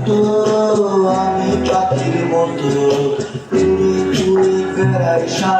মতো আমি পাখির মতো উড়ে উড়ে বেড়াই সারা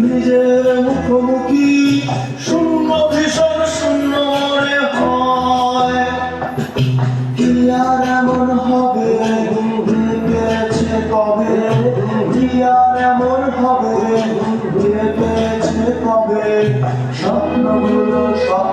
নিজের মুখোমুখি শূন্য ভীষণ শূন্য মনে হয়। কি আর এমন কবে কি এমন হবে? ভেবেছে কবে স্বপ্নগুলো স্বপ্ন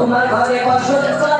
তোমার ঘরে বসত